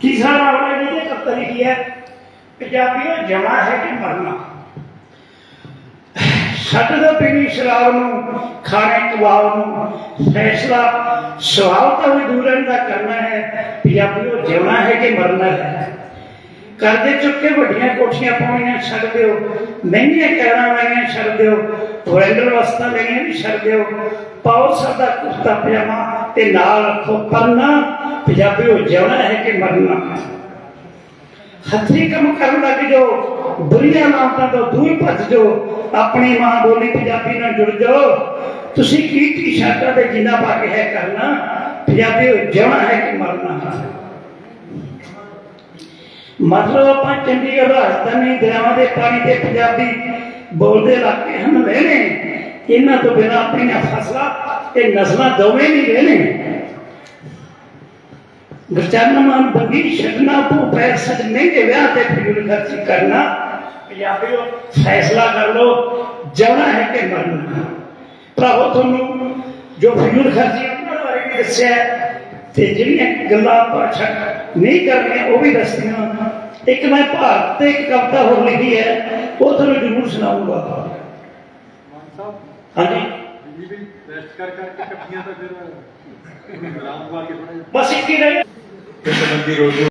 ਤੀਸਰਾ ਮਾਮਲਾ ਜਿਹਦੇ ਕੱਤਰ ਲਿਖੀ ਹੈ ਪੰਜਾਬੀਓ ਜਮਾ ਹੈ ਕਿ ਮਰਨਾ? ਛੱਡ ਦੋ ਪੀਣੀ ਸ਼ਰਾਬ ਨੂੰ, ਖਾਣੇ ਕਬਾਬ ਨੂੰ, ਫੈਸਲਾ ਸਵਾਲ ਤਾਂ ਵੀ ਦੂਰ ਦਾ ਕਰਨਾ ਹੈ, ਪੰਜਾਬੀਓ ਜਿਉਣਾ ਹੈ ਕਿ ਮਰਨਾ ਹੈ? ਕਰਜ਼ੇ ਚੁੱਕ ਕੇ ਵੱਡੀਆਂ ਕੋਠੀਆਂ ਪਾਉਣੀਆਂ ਛੱਡ ਦਿਓ, ਮਹਿੰਗੀਆਂ ਕਾਰਾਂ ਲੈਣੀਆਂ ਛੱਡ ਦਿਓ ਵੈਂਡਰ ਵਸਤਾਂ ਲੈਣੀਆਂ ਵੀ ਛੱਡ ਦਿਓ, ਪਾਓ ਸਾਦਾ ਕੁਰਤਾ ਪਜਾਮਾ ਤੇ ਨਾਲ ਰੱਖੋ ਪਰਨਾ ਪੰਜਾਬੀਓ ਜਿਉਣਾ ਹੈ ਕਿ ਮਰਨਾ ਹੱਥੀਂ ਕੰਮ ਕਰਨ ਲੱਗ ਜਾਓ ਬੁਰੀਆਂ ਨਾਮਤਾਂ ਤੋਂ ਦੂਰ ਭੱਜ ਜਾਓ ਆਪਣੀ ਮਾਂ ਬੋਲੀ ਪੰਜਾਬੀ ਨਾਲ ਜੁੜ ਜਾਓ ਤੁਸੀਂ ਕੀ ਟੀ-ਸ਼ਰਟਾਂ ਤੇ ਜਿੰਨਾ ਪਾ ਕੇ ਹੈ ਕਰਨਾ ਪੰਜਾਬੀ ਜਿਉਣਾ ਹੈ ਕਿ ਮਰਨਾ ਹੈ ਮਤਲਬ ਆਪਾਂ ਚੰਡੀਗੜ੍ਹ ਰਾਜਧਾਨੀ ਦਰਿਆਵਾਂ ਦੇ ਪਾਣੀ ਤੇ ਪੰਜਾਬੀ ਬੋਲਦੇ ਇਲਾਕੇ ਹਨ ਰਹਿਣੇ ਇਹਨਾਂ ਤੋਂ ਬਿਨਾਂ ਆਪਣੀਆਂ ਫਸਲਾਂ ਤੇ ਨਸਲਾਂ ਦੋਵੇਂ ਨਹੀਂ ਰਹਿਣੇ ਗਰਚਾਨਮਾਨ ਬੰਦੀ ਛੱਡਣਾ ਤੂੰ ਪੈਰ ਸਜ ਮਹਿੰਗੇ ਵਿਆਹ ਤੇ ਫਿਜ਼ੂਲ ਖਰਚੀ ਕਰਨਾ। ਪੰਜਾਬੀਓ ਫੈਸਲਾ ਕਰ ਲੋ ਜਾਣਾ ਹੈ ਕਿ ਮਰਨਾ। ਭਰਾਵੋ ਤੁਹਾਨੂੰ ਜੋ ਫਿਜ਼ੂਲ ਖਰਚੀ ਉਹਨਾਂ ਬਾਰੇ ਵੀ ਦੱਸਿਆ ਤੇ ਜਿਹੜੀਆਂ ਗੱਲਾਂ ਆਪਾਂ ਛੱਡ ਨਹੀਂ ਕਰਨੀਆਂ ਉਹ ਵੀ ਦੱਸੀਆਂ ਇੱਕ ਮੈਂ ਭਾਰਤ ਤੇ ਇੱਕ ਕਵਿਤਾ ਹੋਰ ਲਿਖੀ ਹੈ ਉਹ ਤੁਹਾਨੂੰ ਜ਼ਰੂਰ ਸੁਣਾਉਂਗਾ। ਹਾਂਜੀ। ਜੀ ਵੀ ਰੈਸਟ ਕਰ ਕਰਕੇ ਇਕੱਠੀਆਂ ਤਾਂ ਫਿਰ ਬਸ ਇੱਕ ਹੀ ਰਹਿ కొంతమంది ఈరోజు